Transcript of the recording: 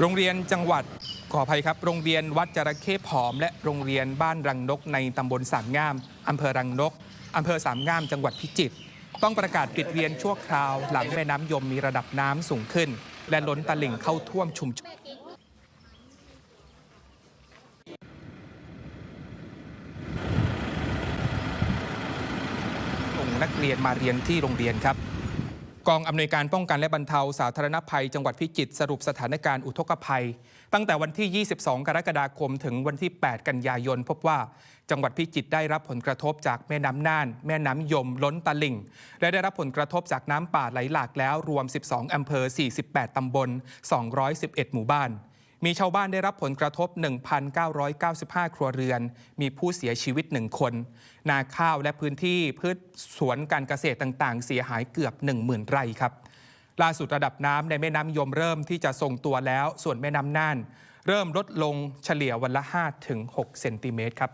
โรงเรียนจังหวัดขออภัยครับ โรงเรียนวัดจระเข้ผอม และโรงเรียนบ้านรังนกในตำบลสามงามอำเภอรังนกอำเภอสามงามจังหวัดพิจิตรต้องประกาศปิดเรียนชั่วคราว หลังแม่น้ำยมมีระดับน้ำสูงขึ้น และล้นตลิ่งเข้าท่วมชุมชนส่งนักเรียนมาเรียนที่โรงเรียนครับ กองอำนวยการป้องกันและบรรเทาสาธารณภัย จังหวัดพิจิตรสรุปสถานการณ์อุทกภัย ตั้งแต่วันที่ 22 กรกฎาคม ถึงวันที่ 8 กันยายน พบว่าจังหวัดพิจิตรได้รับผลกระทบจากแม่น้ำน่าน แม่น้ำยม ล้นตลิ่ง และได้รับผลกระทบจากน้ำป่าไหลหลากแล้วรวม 12 อำเภอ 48 ตำบล 211 หมู่บ้าน มีชาวบ้านได้รับผลกระทบ 1,995 ครัวเรือน มีผู้เสียชีวิต 1 คน นาข้าวและพื้นที่พืชสวนการเกษตรต่างๆ เสียหายเกือบ 10,000 ไร่ครับ ล่าสุดระดับน้ำในแม่น้ำยมเริ่มที่จะทรงตัวแล้ว ส่วนแม่น้ำน่าน เริ่มลดลงเฉลี่ยวันละ 5-6 เซนติเมตรครับ